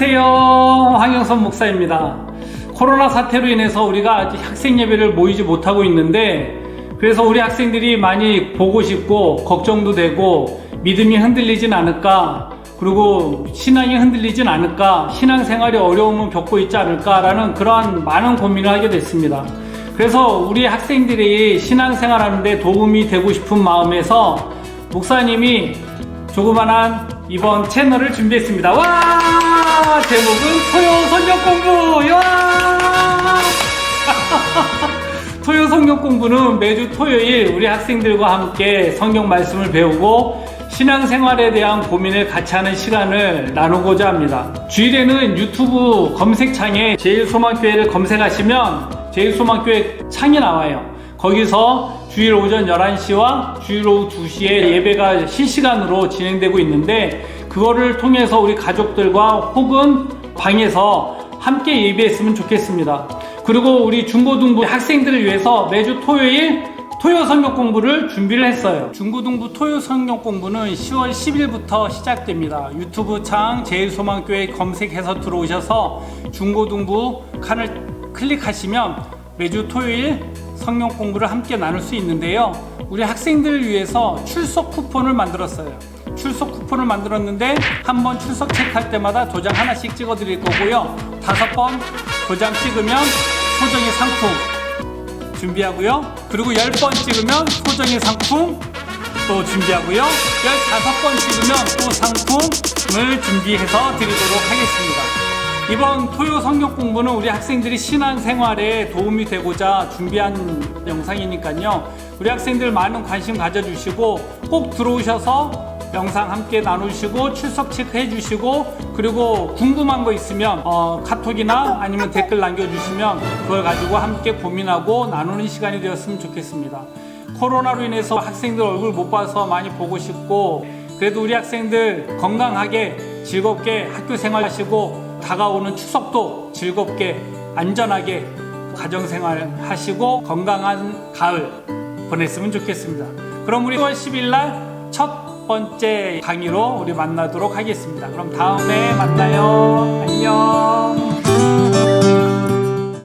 안녕하세요. 황영선 목사입니다. 코로나 사태로 인해서 우리가 아직 학생 예배를 모이지 못하고 있는데 그래서 우리 학생들이 많이 보고 싶고 걱정도 되고 믿음이 흔들리진 않을까 그리고 신앙이 흔들리진 않을까 신앙생활이 어려움을 겪고 있지 않을까라는 그러한 많은 고민을 하게 됐습니다. 그래서 우리 학생들이 신앙생활 하는데 도움이 되고 싶은 마음에서 목사님이 조그만한 이번 채널을 준비했습니다. 와! 제목은 토요 성경 공부! 와! 토요 성경 공부는 매주 토요일 우리 학생들과 함께 성경 말씀을 배우고 신앙생활에 대한 고민을 같이 하는 시간을 나누고자 합니다. 주일에는 유튜브 검색창에 제일소망교회를 검색하시면 제일소망교회 창이 나와요. 거기서 주일 오전 11시와 주일 오후 2시에 예배가 실시간으로 진행되고 있는데 그거를 통해서 우리 가족들과 혹은 방에서 함께 예배했으면 좋겠습니다. 그리고 우리 중고등부 학생들을 위해서 매주 토요일 토요 성경 공부를 준비를 했어요. 중고등부 토요 성경 공부는 10월 10일부터 시작됩니다. 유튜브 창 제일소망교회 검색해서 들어오셔서 중고등부 칸을 클릭하시면 매주 토요일 성경 공부를 함께 나눌 수 있는데요. 우리 학생들을 위해서 출석 쿠폰을 만들었어요. 출석 쿠폰을 만들었는데 한 번 출석 체크할 때마다 도장 하나씩 찍어 드릴 거고요. 다섯 번 도장 찍으면 소정의 상품 준비하고요. 그리고 10번 찍으면 소정의 상품 또 준비하고요. 15번 찍으면 또 상품을 준비해서 드리도록 하겠습니다. 이번 토요 성경 공부는 우리 학생들이 신앙생활에 도움이 되고자 준비한 영상이니까요. 우리 학생들 많은 관심 가져주시고 꼭 들어오셔서 영상 함께 나누시고 출석 체크해 주시고 그리고 궁금한 거 있으면 어, 카톡이나 아니면 댓글 남겨주시면 그걸 가지고 함께 고민하고 나누는 시간이 되었으면 좋겠습니다. 코로나로 인해서 학생들 얼굴 못 봐서 많이 보고 싶고 그래도 우리 학생들 건강하게 즐겁게 학교 생활하시고 다가오는 추석도 즐겁게 안전하게 가정생활 하시고 건강한 가을 보냈으면 좋겠습니다. 그럼 우리 10월 10일 날 첫 번째 강의로 우리 만나도록 하겠습니다. 그럼 다음에 만나요. 안녕.